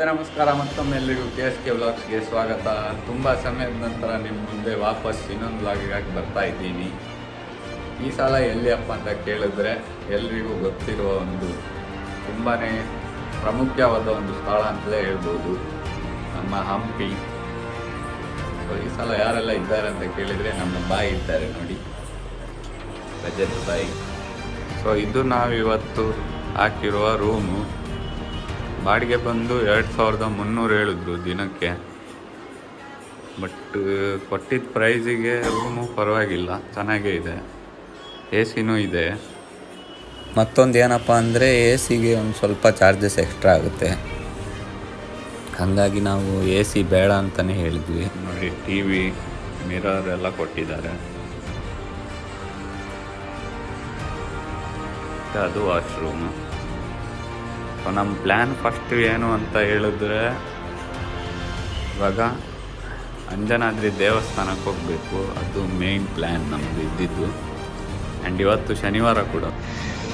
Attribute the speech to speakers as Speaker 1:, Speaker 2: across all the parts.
Speaker 1: ನಮಸ್ತೆ, ನಮಸ್ಕಾರ. ಮತ್ತೊಮ್ಮೆ ಎಲ್ಲರಿಗೂ ಕೆ ಎಸ್ ಕೆ ವ್ಲಾಗ್ಸ್ಗೆ ಸ್ವಾಗತ. ತುಂಬ ಸಮಯದ ನಂತರ ನಿಮ್ಮ ಮುಂದೆ ವಾಪಸ್ ಇನ್ನೊಂದು ವ್ಲಾಗಿಗಾಗಿ ಬರ್ತಾ ಇದ್ದೀನಿ. ಈ ಸಲ ಎಲ್ಲಿಯಪ್ಪ ಅಂತ ಕೇಳಿದ್ರೆ ಎಲ್ರಿಗೂ ಗೊತ್ತಿರುವ ಒಂದು ತುಂಬಾ ಪ್ರಾಮುಖ್ಯವಾದ ಒಂದು ಸ್ಥಳ ಅಂತಲೇ ಹೇಳ್ಬೋದು. ನಮ್ಮ ಹಂಪಿ. ಸೊ ಈ ಸಲ ಯಾರೆಲ್ಲ ಇದ್ದಾರೆ ಅಂತ ಕೇಳಿದರೆ ನಮ್ಮ ಬಾಯಿ ಇದ್ದಾರೆ ನೋಡಿ. ರಜತ್ ಬಾಯಿ. ಸೊ ಇದು ನಾವಿವತ್ತು ಹಾಕಿರುವ ರೂಮು ಬಾಡಿಗೆ ಬಂದು ಎರಡು ಸಾವಿರದ ಮುನ್ನೂರು ಹೇಳಿದ್ರು ದಿನಕ್ಕೆ. ಬಟ್ ಕೊಟ್ಟಿದ್ದ ಪ್ರೈಸಿಗೆ ರೂಮು ಪರವಾಗಿಲ್ಲ. ಚೆನ್ನಾಗೇ ಇದೆ. ಎ ಸಿನೂ ಇದೆ. ಮತ್ತೊಂದು ಏನಪ್ಪ ಅಂದರೆ ಎ ಸಿಗೆ ಒಂದು ಸ್ವಲ್ಪ ಚಾರ್ಜಸ್ ಎಕ್ಸ್ಟ್ರಾ ಆಗುತ್ತೆ. ಹಾಗಾಗಿ ನಾವು ಎ ಸಿ ಬೇಡ ಅಂತಲೇ ಹೇಳಿದ್ವಿ. ನೋಡಿ ಟಿ ವಿ ಮಿರರ್ ಎಲ್ಲ ಕೊಟ್ಟಿದ್ದಾರೆ. ಅದು ವಾಶ್ರೂಮು ಸೊ ನಮ್ಮ ಪ್ಲ್ಯಾನ್ ಫಸ್ಟ್ ಏನು ಅಂತ ಹೇಳಿದ್ರೆ ಇವಾಗ ಅಂಜನಾದ್ರಿ ದೇವಸ್ಥಾನಕ್ಕೆ ಹೋಗಬೇಕು. ಅದು ಮೇನ್ ಪ್ಲ್ಯಾನ್ ನಮ್ಮದು ಇದ್ದಿದ್ದು. ಆ್ಯಂಡ್ ಇವತ್ತು ಶನಿವಾರ ಕೂಡ.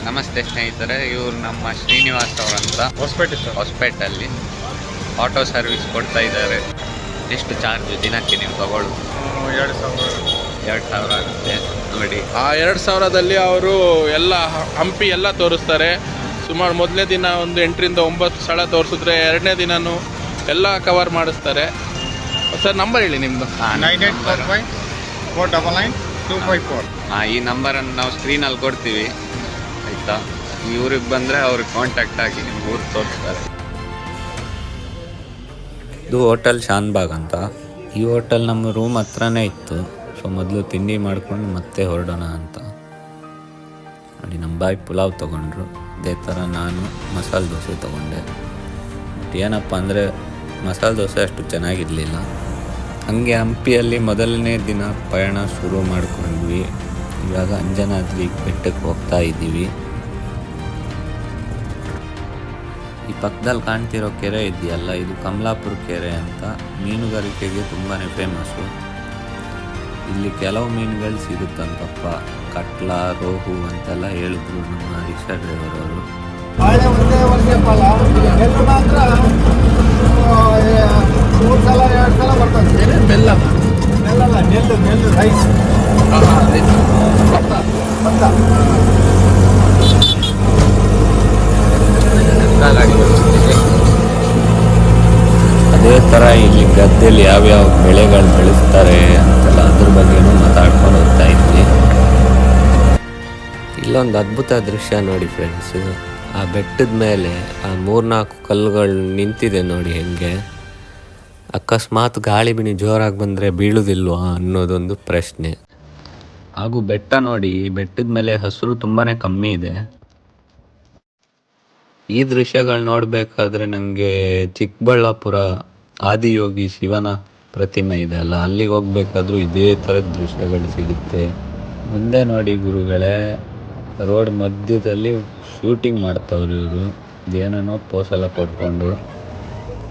Speaker 1: ನಮಸ್ತೆ ಸ್ನೇಹಿತರೆ ಇವರು ನಮ್ಮ ಶ್ರೀನಿವಾಸ್ ಅವರಂತ
Speaker 2: ಹೊಸಪೇಟೆ ಸರ್
Speaker 1: ಹೊಸಪೇಟಲ್ಲಿ ಆಟೋ ಸರ್ವಿಸ್ ಕೊಡ್ತಾ ಇದ್ದಾರೆ. ಎಷ್ಟು ಚಾರ್ಜ್ ದಿನಕ್ಕೆ ನೀವು ತಗೊಳ್ಳು
Speaker 2: ಎರಡು ಸಾವಿರ.
Speaker 1: ಎರಡು ಸಾವಿರ ಆಗುತ್ತೆ. ನೋಡಿ.
Speaker 2: ಆ ಎರಡು ಸಾವಿರದಲ್ಲಿ ಅವರು ಎಲ್ಲ ಹಂಪಿ ಎಲ್ಲ ತೋರಿಸ್ತಾರೆ. ಸುಮಾರು ಮೊದಲನೇ ದಿನ ಒಂದು ಎಂಟರಿಂದ ಒಂಬತ್ತು ಸ್ಥಳ ತೋರಿಸಿದ್ರೆ ಎರಡನೇ ದಿನನೂ ಎಲ್ಲ ಕವರ್ ಮಾಡಿಸ್ತಾರೆ. ಸರ್ ನಂಬರ್ ಹೇಳಿ ನಿಮ್ಮದು
Speaker 3: nine eight four five four double nine two five four
Speaker 1: ಹಾಂ ಈ ನಂಬರನ್ನು ನಾವು ಸ್ಕ್ರೀನಲ್ಲಿ ಕೊಡ್ತೀವಿ. ಆಯಿತಾ? ಇವ್ರಿಗೆ ಬಂದರೆ ಅವ್ರಿಗೆ ಕಾಂಟ್ಯಾಕ್ಟ್ ಆಗಿ ನಿಮ್ಗೆ ಊರು ತೋರಿಸ್ತಾರೆ. ಇದು ಹೋಟೆಲ್ ಶಾನ್ಬಾಗ್ ಅಂತ. ಈ ಹೋಟೆಲ್ ನಮ್ಮ ರೂಮ್ ಹತ್ರನೇ ಇತ್ತು. ಸೊ ಮೊದಲು ತಿಂಡಿ ಮಾಡ್ಕೊಂಡು ಮತ್ತೆ ಹೊರಡೋಣ ಅಂತ. ನೋಡಿ ನಮ್ಮ ಬಾಯಿ ಪುಲಾವ್ ತೊಗೊಂಡ್ರು. ಅದೇ ಥರ ನಾನು ಮಸಾಲೆ ದೋಸೆ ತೊಗೊಂಡೆ. ಬಟ್ ಏನಪ್ಪ ಅಂದರೆ ಮಸಾಲೆ ದೋಸೆ ಅಷ್ಟು ಚೆನ್ನಾಗಿರಲಿಲ್ಲ. ಹಾಗೆ ಹಂಪಿಯಲ್ಲಿ ಮೊದಲನೇ ದಿನ ಪಯಣ ಶುರು ಮಾಡ್ಕೊಂಡ್ವಿ. ಇವಾಗ ಅಂಜನಾದ್ರಿ ಬೆಟ್ಟಕ್ಕೆ ಹೋಗ್ತಾ ಇದ್ದೀವಿ. ಈ ಪಕ್ಕದಲ್ಲಿ ಕಾಣ್ತಿರೋ ಕೆರೆ ಇದೆಯಲ್ಲ, ಇದು ಕಮಲಾಪುರ ಕೆರೆ ಅಂತ. ಮೀನುಗಾರಿಕೆಗೆ ತುಂಬಾ ಫೇಮಸ್ಸು ಇಲ್ಲಿ ಕೆಲವು ಮೀನುಗಳು ಸಿಗುತ್ತಂತಪ್ಪ. ಕಟ್ಲ ರೋಹು ಅಂತೆಲ್ಲ ಹೇಳಿದ್ರು ನಮ್ಮ ರಿಕ್ಷಾ ಡ್ರೈವರ್ ಅವರು
Speaker 4: ಬಾಳೆ ಒಂದೇ ವರ್ಷ ಫಲ ನೆಲ್ಲು ಮಾತ್ರ ಮೂರು ಸಲ ಎರಡು ಸಲ ಬರ್ತದೆ.
Speaker 2: ಬೆಲ್ಲ?
Speaker 4: ಬೆಲ್ಲಲ್ಲ ನೆಲ್ಲು ನೆಲ್ಲು ರೈಸ್. ಭತ್ತ ಭತ್ತ.
Speaker 1: ಅದೇ ಥರ ಇಲ್ಲಿ ಗದ್ದೆಯಲ್ಲಿ ಯಾವ್ಯಾವ ಬೆಳೆಗಳು ಬೆಳೆಸ್ತಾರೆ ಅಂತೆಲ್ಲ ಅದ್ರ ಬಗ್ಗೆನೂ ಮಾತಾಡ್ಕೊಂಡು ಹೋಗ್ತಾ ಇದ್ವಿ. ಇಲ್ಲೊಂದು ಅದ್ಭುತ ದೃಶ್ಯ ನೋಡಿ ಫ್ರೆಂಡ್ಸ್ ಆ ಬೆಟ್ಟದ ಮೇಲೆ ಆ ಮೂರ್ನಾಲ್ಕು ಕಲ್ಲುಗಳು ನಿಂತಿದೆ ನೋಡಿ ಹೆಂಗೆ. ಅಕಸ್ಮಾತ್ ಗಾಳಿ ಬಿಣಿ ಜೋರಾಗಿ ಬಂದರೆ ಬೀಳುವುದಿಲ್ವಾ ಅನ್ನೋದೊಂದು ಪ್ರಶ್ನೆ. ಹಾಗೂ ಬೆಟ್ಟ ನೋಡಿ ಬೆಟ್ಟದ ಮೇಲೆ ಹಸಿರು ತುಂಬಾ ಕಮ್ಮಿ ಇದೆ. ಈ ದೃಶ್ಯಗಳು ನೋಡಬೇಕಾದ್ರೆ ನನಗೆ ಚಿಕ್ಕಬಳ್ಳಾಪುರ ಆದಿಯೋಗಿ ಶಿವನ ಪ್ರತಿಮೆ ಇದೆ ಅಲ್ಲ, ಅಲ್ಲಿಗೆ ಹೋಗ್ಬೇಕಾದ್ರೂ ಇದೇ ಥರದ ದೃಶ್ಯಗಳು ಸಿಗುತ್ತೆ. ಮುಂದೆ ನೋಡಿ ಗುರುಗಳೇ, ರೋಡ್ ಮಧ್ಯದಲ್ಲಿ ಶೂಟಿಂಗ್ ಮಾಡ್ತಾವ್ರು ಇವರು. ಏನೇನೋ ಪೋಸ್ ಎಲ್ಲ ಕೊಟ್ಕೊಂಡು.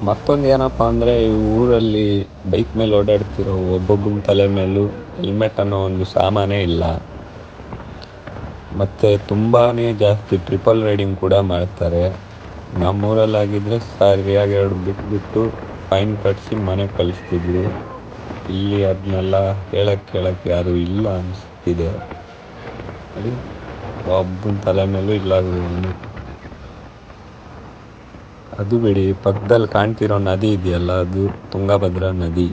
Speaker 1: ಮತ್ತೊಂದು ಏನಪ್ಪ ಅಂದರೆ, ಈ ಊರಲ್ಲಿ ಬೈಕ್ ಮೇಲೆ ಓಡಾಡ್ತಿರೋ ಒಬ್ಬೊಬ್ಬನ ತಲೆ ಮೇಲೂ ಹೆಲ್ಮೆಟ್ ಅನ್ನೋ ಒಂದು ಸಾಮಾನೇ ಇಲ್ಲ. ಮತ್ತು ತುಂಬಾ ಜಾಸ್ತಿ ಟ್ರಿಪಲ್ ರೈಡಿಂಗ್ ಕೂಡ ಮಾಡ್ತಾರೆ. ನಮ್ಮೂರಲ್ಲಾಗಿದ್ದರೆ ಸರಿಯಾಗಿ ಎರಡು ಬಿಟ್ಬಿಟ್ಟು ಫೈನ್ ಕಟ್ಟಿಸಿ ಮನೆಗೆ ಕಳಿಸ್ತಿದ್ವಿ ಇಲ್ಲಿ ಅದನ್ನೆಲ್ಲ ಹೇಳಕ್ಕೆ ಕೇಳಕ್ಕೆ ಯಾರು ಇಲ್ಲ ಅನಿಸ್ತಿದೆ. ಅಲ್ಲಿ ಒಬ್ಬನ ತಲೆ ಮೇಲೂ ಇಲ್ಲ ಅದು ಬಿಡಿ ಪಕ್ಕದಲ್ಲಿ ಕಾಣ್ತಿರೋ ನದಿ ಇದೆಯಲ್ಲ, ಅದು ತುಂಗಭದ್ರಾ ನದಿ.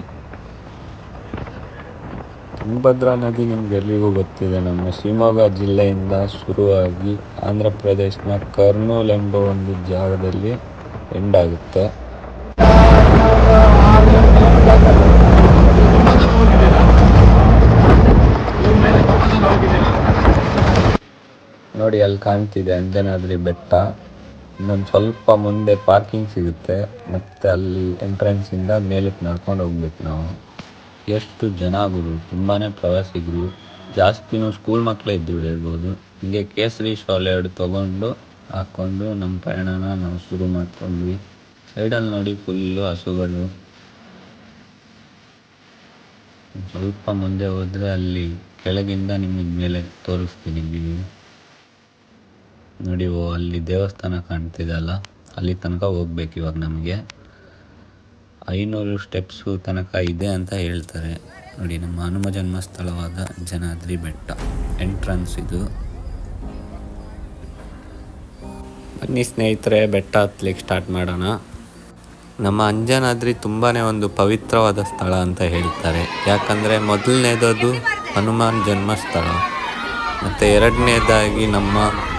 Speaker 1: ತುಂಗಭದ್ರಾ ನದಿ ನಿಮ್ಗೆ ಎಲ್ಲಿಗೂ ಗೊತ್ತಿದೆ? ನಮ್ಮ ಶಿವಮೊಗ್ಗ ಜಿಲ್ಲೆಯಿಂದ ಶುರುವಾಗಿ ಆಂಧ್ರ ಪ್ರದೇಶನ ಕರ್ನೂಲ್ ಎಂಬ ಒಂದು ಜಾಗದಲ್ಲಿ ಎಂಡ್ ಆಗುತ್ತೆ ನೋಡಿ ಅಲ್ಲಿ ಕಾಣ್ತಿದೆ ಅಂಜನಾದ್ರಿ ಬೆಟ್ಟ. ಇನ್ನೊಂದು ಸ್ವಲ್ಪ ಮುಂದೆ ಪಾರ್ಕಿಂಗ್ ಸಿಗುತ್ತೆ. ಮತ್ತೆ ಅಲ್ಲಿ ಎಂಟ್ರೆನ್ಸ್ ಇಂದ ಮೇಲಕ್ಕೆ ನಡ್ಕೊಂಡು ಹೋಗ್ಬೇಕು ನಾವು. ಎಷ್ಟು ಜನ ಗುರು? ತುಂಬಾನೇ ಪ್ರವಾಸಿಗರು ಜಾಸ್ತಿನೂ ಸ್ಕೂಲ್ ಮಕ್ಕಳೇ ಇದ್ದು ಹೇಳ್ಬೋದು. ಹಿಂಗೆ ಕೇಸರಿ ಶಾಲ್ ಎರಡು ತಗೊಂಡು ಹಾಕ್ಕೊಂಡು ನಮ್ಮ ಪಯಣನ ನಾವು ಶುರು ಮಾಡ್ಕೊಂಡ್ವಿ. ಸೈಡಲ್ಲಿ ನೋಡಿ ಫುಲ್ಲು ಹಸುಗಳು. ಸ್ವಲ್ಪ ಮುಂದೆ ಹೋದರೆ ಅಲ್ಲಿ ಕೆಳಗಿಂದ ನಿಮಗೆ ಮೇಲೆ ತೋರಿಸ್ತೀನಿ ನೋಡಿ, ಓ, ಅಲ್ಲಿ ದೇವಸ್ಥಾನ ಕಾಣ್ತಿದೆ ಅಲ್ಲ ಅಲ್ಲಿ ತನಕ ಹೋಗ್ಬೇಕು ಇವಾಗ ನಮಗೆ. ಐನೂರು ಸ್ಟೆಪ್ಸು ತನಕ ಇದೆ ಅಂತ ಹೇಳ್ತಾರೆ. ನೋಡಿ, ನಮ್ಮ ಹನುಮ ಜನ್ಮಸ್ಥಳವಾದ ಜನಾದ್ರಿ ಬೆಟ್ಟ ಎಂಟ್ರನ್ಸ್ ಇದು. ಬನ್ನಿ ಸ್ನೇಹಿತರೆ, ಬೆಟ್ಟ ಹತ್ಲಿಕ್ಕೆ ಸ್ಟಾರ್ಟ್ ಮಾಡೋಣ. ನಮ್ಮ ಅಂಜನಾದ್ರಿ ತುಂಬಾ ಒಂದು ಪವಿತ್ರವಾದ ಸ್ಥಳ ಅಂತ ಹೇಳ್ತಾರೆ. ಯಾಕಂದರೆ ಮೊದಲನೇದದು ಹನುಮಾನ್ ಜನ್ಮಸ್ಥಳ. ಮತ್ತು ಎರಡನೇದಾಗಿ ನಮ್ಮ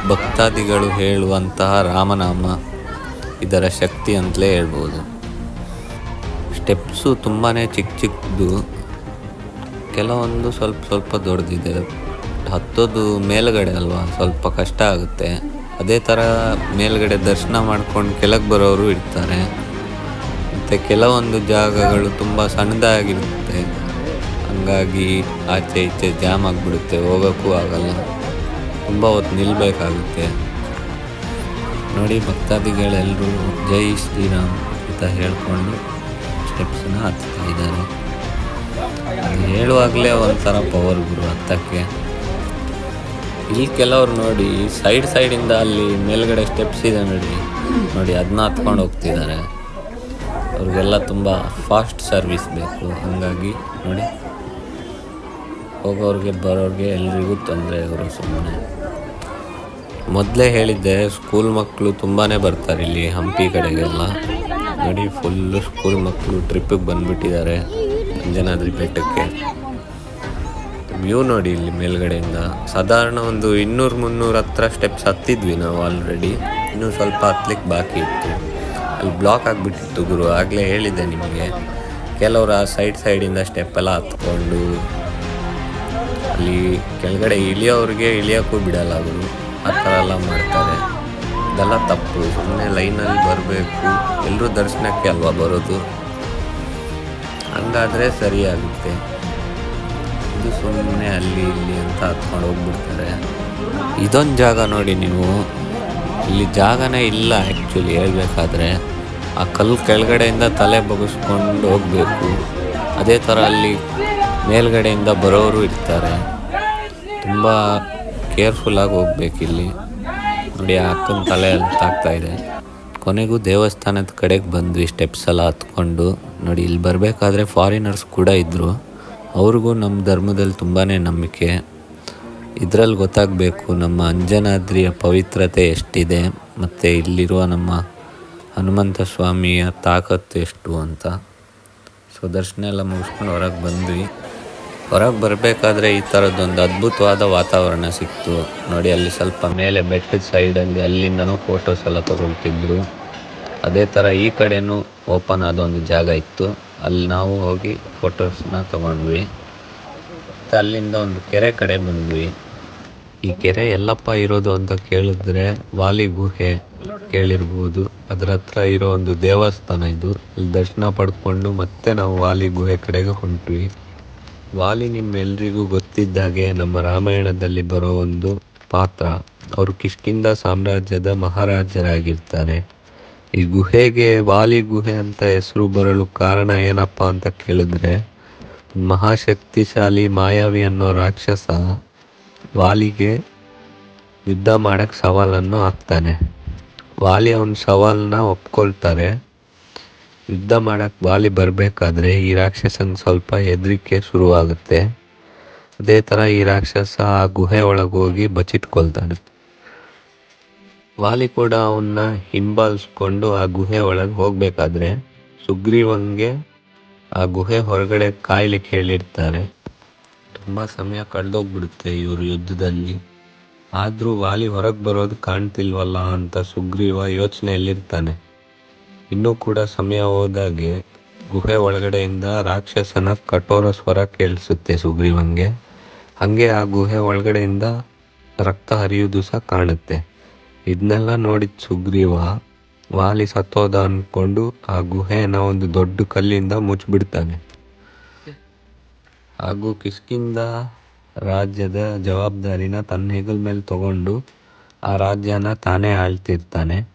Speaker 1: ಭಕ್ತಾದಿಗಳು ಹೇಳುವಂತಹ ರಾಮನಾಮ ಇದರ ಶಕ್ತಿ ಅಂತಲೇ ಹೇಳ್ಬೋದು. ಸ್ಟೆಪ್ಸು ತುಂಬಾ ಚಿಕ್ಕ ಚಿಕ್ಕದು ಕೆಲವೊಂದು ಸ್ವಲ್ಪ ಸ್ವಲ್ಪ ದೊಡ್ಡದಿದೆ. ಹತ್ತೋದು ಮೇಲುಗಡೆ ಅಲ್ವಾ? ಸ್ವಲ್ಪ ಕಷ್ಟ ಆಗುತ್ತೆ. ಅದೇ ಥರ ಮೇಲುಗಡೆ ದರ್ಶನ ಮಾಡ್ಕೊಂಡು ಕೆಳಗೆ ಬರೋರು ಇರ್ತಾರೆ. ಮತ್ತು ಕೆಲವೊಂದು ಜಾಗಗಳು ತುಂಬ ಸಣ್ಣದಾಗಿರುತ್ತೆ. ಹಂಗಾಗಿ ಆಚೆ ಈಚೆ ಜಾಮ್ ಆಗಿಬಿಡುತ್ತೆ, ಹೋಗೋಕ್ಕೂ ಆಗಲ್ಲ. ತುಂಬ ಹೊತ್ತು ನಿಲ್ಲಬೇಕಾಗುತ್ತೆ ನೋಡಿ ಭಕ್ತಾದಿಗಳೆಲ್ಲರೂ ಜೈ ಶ್ರೀರಾಮ್ ಅಂತ ಹೇಳ್ಕೊಂಡು ಸ್ಟೆಪ್ಸನ್ನ ಹತ್ತಾ ಇದ್ದಾರೆ. ಹೇಳುವಾಗಲೇ ಒಂಥರ ಪವರ್ ಗುರು ಹತ್ತಕ್ಕೆ. ಇಲ್ಲಿ ಕೆಲವ್ರು ನೋಡಿ ಸೈಡ್ ಸೈಡಿಂದ ಅಲ್ಲಿ ಮೇಲ್ಗಡೆ ಸ್ಟೆಪ್ಸ್ ಇದೆ ನೋಡಿ. ನೋಡಿ ಅದನ್ನ ಹತ್ಕೊಂಡು ಹೋಗ್ತಿದ್ದಾರೆ. ಅವ್ರಿಗೆಲ್ಲ ತುಂಬ ಫಾಸ್ಟ್ ಸರ್ವಿಸ್ ಬೇಕು. ಹಾಗಾಗಿ ನೋಡಿ ಹೋಗೋರಿಗೆ, ಬರೋರಿಗೆ ಎಲ್ರಿಗೂ ತೊಂದರೆ ಇವರು ಸುಮ್ಮನೆ ಮೊದಲೇ ಹೇಳಿದ್ದೆ ಸ್ಕೂಲ್ ಮಕ್ಕಳು ತುಂಬಾ ಬರ್ತಾರೆ ಇಲ್ಲಿ ಹಂಪಿ ಕಡೆಗೆಲ್ಲ. ನೋಡಿ ಫುಲ್ಲು ಸ್ಕೂಲ್ ಮಕ್ಕಳು ಟ್ರಿಪ್ಪಿಗೆ ಬಂದುಬಿಟ್ಟಿದ್ದಾರೆ, ಅಂಜನಾದ್ರಿ ಬೆಟ್ಟಕ್ಕೆ. ವ್ಯೂ ನೋಡಿ ಇಲ್ಲಿ ಮೇಲ್ಗಡೆಯಿಂದ. ಸಾಧಾರಣ ಒಂದು ಇನ್ನೂರು ಮುನ್ನೂರು ಹತ್ರ ಸ್ಟೆಪ್ಸ್ ಹತ್ತಿದ್ವಿ ನಾವು ಆಲ್ರೆಡಿ ಇನ್ನೂ ಸ್ವಲ್ಪ ಹತ್ಲಿಕ್ಕೆ ಬಾಕಿ ಇತ್ತು. ಅಲ್ಲಿ ಬ್ಲಾಕ್ ಆಗಿಬಿಟ್ಟಿತ್ತು ಗುರು, ಆಗಲೇ ಹೇಳಿದ್ದೆ ನಿಮಗೆ. ಕೆಲವರು ಆ ಸೈಡ್ ಸೈಡಿಂದ ಸ್ಟೆಪ್ ಎಲ್ಲ ಹತ್ಕೊಂಡು ಅಲ್ಲಿ ಕೆಳಗಡೆ ಇಳಿಯೋರಿಗೆ ಇಳಿಯೋಕ್ಕೂ ಬಿಡಲ್ಲ ಅವರು ಆ ಥರ ಎಲ್ಲ ಮಾಡ್ತಾರೆ. ಇದೆಲ್ಲ ತಪ್ಪು. ಸುಮ್ಮನೆ ಲೈನಲ್ಲಿ ಬರಬೇಕು. ಎಲ್ಲರೂ ದರ್ಶನಕ್ಕೆ ಅಲ್ವಾ ಬರೋದು? ಹಂಗಾದರೆ ಸರಿಯಾಗುತ್ತೆ. ಇದು ಸುಮ್ಮನೆ ಅಲ್ಲಿ ಇಲ್ಲಿ ಅಂತ ಹತ್ಕೊಂಡು ಹೋಗ್ಬಿಡ್ತಾರೆ. ಇದೊಂದು ಜಾಗ ನೋಡಿ ನೀವು. ಇಲ್ಲಿ ಜಾಗನೇ ಇಲ್ಲ ಆ್ಯಕ್ಚುಲಿ ಹೇಳ್ಬೇಕಾದ್ರೆ. ಆ ಕಲ್ಲು ಕೆಳಗಡೆಯಿಂದ ತಲೆ ಬಗ್ಗಿಸ್ಕೊಂಡು ಹೋಗಬೇಕು. ಅದೇ ಥರ ಅಲ್ಲಿ ಮೇಲ್ಗಡೆಯಿಂದ ಬರೋರು ಇರ್ತಾರೆ. ತುಂಬ ಕೇರ್ಫುಲ್ಲಾಗಿ ಹೋಗ್ಬೇಕು ಇಲ್ಲಿ. ನೋಡಿ ಅಕ್ಕನ ತಲೆ ಅಂತಾಗ್ತಾ ತಾಗ್ತಾ ಇದೆ. ಕೊನೆಗೂ ದೇವಸ್ಥಾನದ ಕಡೆಗೆ ಬಂದ್ವಿ ಸ್ಟೆಪ್ಸ್ ಎಲ್ಲ ಹತ್ಕೊಂಡು. ನೋಡಿ, ಇಲ್ಲಿ ಬರಬೇಕಾದ್ರೆ ಫಾರಿನರ್ಸ್ ಕೂಡ ಇದ್ದರು ಅವ್ರಿಗೂ ನಮ್ಮ ಧರ್ಮದಲ್ಲಿ ತುಂಬಾ ನಂಬಿಕೆ. ಇದರಲ್ಲಿ ಗೊತ್ತಾಗಬೇಕು, ನಮ್ಮ ಅಂಜನಾದ್ರಿಯ ಪವಿತ್ರತೆ ಎಷ್ಟಿದೆ, ಮತ್ತು ಇಲ್ಲಿರುವ ನಮ್ಮ ಹನುಮಂತ ಸ್ವಾಮಿಯ ತಾಕತ್ತು ಎಷ್ಟು ಅಂತ. ಸೊ ದರ್ಶನ ಎಲ್ಲ ಮುಗಿಸ್ಕೊಂಡು ಹೊರಗೆ ಬಂದ್ವಿ. ಹೊರಗೆ ಬರಬೇಕಾದ್ರೆ ಈ ಥರದ್ದೊಂದು ಅದ್ಭುತವಾದ ವಾತಾವರಣ ಸಿಕ್ತು. ನೋಡಿ, ಅಲ್ಲಿ ಸ್ವಲ್ಪ ಮೇಲೆ ಬೆಟ್ಟದ ಸೈಡಲ್ಲಿ ಅಲ್ಲಿಂದನೂ ಫೋಟೋಸ್ ಎಲ್ಲ ತಗೊಳ್ತಿದ್ರು. ಅದೇ ಥರ ಈ ಕಡೆನೂ ಓಪನ್ ಆದ ಒಂದು ಜಾಗ ಇತ್ತು. ಅಲ್ಲಿ ನಾವು ಹೋಗಿ ಫೋಟೋಸ್ನ ತಗೊಂಡ್ವಿ. ಮತ್ತು ಅಲ್ಲಿಂದ ಒಂದು ಕೆರೆ ಕಡೆ ಬಂದ್ವಿ. ಈ ಕೆರೆ ಎಲ್ಲಪ್ಪ ಇರೋದು ಅಂತ ಕೇಳಿದ್ರೆ ವಾಲಿ ಗುಹೆ ಕೇಳಿರ್ಬೋದು. ಅದ್ರ ಹತ್ರ ಇರೋ ಒಂದು ದೇವಸ್ಥಾನ ಇದು. ಅಲ್ಲಿ ದರ್ಶನ ಪಡ್ಕೊಂಡು ಮತ್ತೆ ನಾವು ವಾಲಿ ಗುಹೆ ಕಡೆಗೆ ಹೊಂಟ್ವಿ. ವಾಲಿ ನಿಮ್ಮೆಲ್ರಿಗೂ ಗೊತ್ತಿದ್ದಾಗೆ ನಮ್ಮ ರಾಮಾಯಣದಲ್ಲಿ ಬರೋ ಒಂದು ಪಾತ್ರ. ಅವರು ಕಿಷ್ಕಿಂದ ಸಾಮ್ರಾಜ್ಯದ ಮಹಾರಾಜರಾಗಿರ್ತಾರೆ. ಈ ಗುಹೆಗೆ ವಾಲಿ ಗುಹೆ ಅಂತ ಹೆಸರು ಬರಲು ಕಾರಣ ಏನಪ್ಪ ಅಂತ ಕೇಳಿದ್ರೆ, ಮಹಾಶಕ್ತಿಶಾಲಿ ಮಾಯಾವಿ ಅನ್ನೋ ರಾಕ್ಷಸ ವಾಲಿಗೆ ಯುದ್ಧ ಮಾಡೋಕ್ಕೆ ಸವಾಲನ್ನು ಹಾಕ್ತಾನೆ. ವಾಲಿ ಅವನ ಸವಾಲನ್ನ ಒಪ್ಕೊಳ್ತಾರೆ. ಯುದ್ಧ ಮಾಡಕ್ಕೆ ಬಾಲಿ ಬರಬೇಕಾದ್ರೆ ಈ ರಾಕ್ಷಸಂಗೆ ಸ್ವಲ್ಪ ಹೆದರಿಕೆ ಶುರುವಾಗುತ್ತೆ. ಅದೇ ಥರ ಈ ರಾಕ್ಷಸ ಆ ಗುಹೆ ಒಳಗೆ ಹೋಗಿ ಬಚ್ಚಿಟ್ಕೊಳ್ತಾನೆ. ವಾಲಿ ಕೂಡ ಅವನ್ನ ಹಿಂಬಾಲಿಸ್ಕೊಂಡು ಆ ಗುಹೆ ಒಳಗೆ ಹೋಗ್ಬೇಕಾದ್ರೆ ಸುಗ್ರೀವಂಗೆ ಆ ಗುಹೆ ಹೊರಗಡೆ ಕಾಯ್ಲಿಕ್ಕೆ ಹೇಳಿರ್ತಾರೆ. ತುಂಬ ಸಮಯ ಕಳೆದೋಗ್ಬಿಡುತ್ತೆ ಇವರು ಯುದ್ಧದಲ್ಲಿ. ಆದರೂ ವಾಲಿ ಹೊರಗೆ ಬರೋದು ಕಾಣ್ತಿಲ್ವಲ್ಲ ಅಂತ ಸುಗ್ರೀವ ಯೋಚನೆಯಲ್ಲಿರ್ತಾನೆ. ಇನ್ನೂ ಕೂಡ ಸಮಯ ಹೋದಾಗೆ ಗುಹೆ ಒಳಗಡೆಯಿಂದ ರಾಕ್ಷಸನ ಕಠೋರ ಸ್ವರ ಕೇಳಿಸುತ್ತೆ ಸುಗ್ರೀವಂಗೆ. ಹಾಗೆ ಆ ಗುಹೆ ಒಳಗಡೆಯಿಂದ ರಕ್ತ ಹರಿಯುವುದು ಸಹ ಕಾಣುತ್ತೆ. ಇದನ್ನೆಲ್ಲ ನೋಡಿದ ಸುಗ್ರೀವ ವಾಲಿ ಸತ್ತೋದ ಅಂದ್ಕೊಂಡು ಆ ಗುಹೆನ ಒಂದು ದೊಡ್ಡ ಕಲ್ಲಿಂದ ಮುಚ್ಚಿಬಿಡ್ತಾನೆ. ಹಾಗೂ ಕಿಸ್ಕಿಂದ ರಾಜ್ಯದ ಜವಾಬ್ದಾರಿನ ತನ್ನ ಹೆಗಲ ಮೇಲೆ ತಗೊಂಡು ಆ ರಾಜ್ಯನ ತಾನೇ ಆಳ್ತಿರ್ತಾನೆ.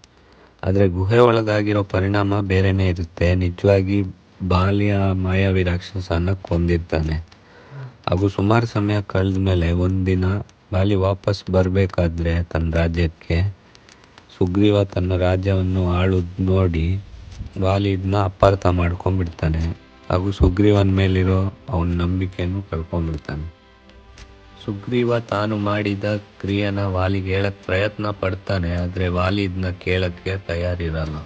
Speaker 1: ಆದರೆ ಗುಹೆ ಒಳಗಾಗಿರೋ ಪರಿಣಾಮ ಬೇರೆನೇ ಇರುತ್ತೆ. ನಿಜವಾಗಿ ಬಾಲ್ಯ ಮಾಯಾವಿ ರಾಕ್ಷಸನ ಕೊಂದಿರ್ತಾನೆ. ಹಾಗೂ ಸುಮಾರು ಸಮಯ ಕಳೆದ ಮೇಲೆ ಒಂದಿನ ಬಾಲಿ ವಾಪಸ್ ಬರಬೇಕಾದ್ರೆ ತನ್ನ ರಾಜ್ಯಕ್ಕೆ, ಸುಗ್ರೀವ ತನ್ನ ರಾಜ್ಯವನ್ನು ಆಳುದ್ ನೋಡಿ ಬಾಲಿ ಇದನ್ನ ಅಪಾರ್ಥ ಮಾಡ್ಕೊಂಡ್ಬಿಡ್ತಾನೆ. ಹಾಗೂ ಸುಗ್ರೀವನ್ ಮೇಲಿರೋ ಅವನ ನಂಬಿಕೆಯನ್ನು ಕಳ್ಕೊಂಡ್ಬಿಡ್ತಾನೆ. ಸುಗ್ರೀವ ತಾನು ಮಾಡಿದ ಕ್ರಿಯೆನ ವಾಲಿಗೆ ಹೇಳಕ್ ಪ್ರಯತ್ನ ಪಡ್ತಾನೆ, ಆದರೆ ವಾಲಿ ಇದನ್ನ ಕೇಳಕ್ಕೆ ತಯಾರಿರಲ್ಲ.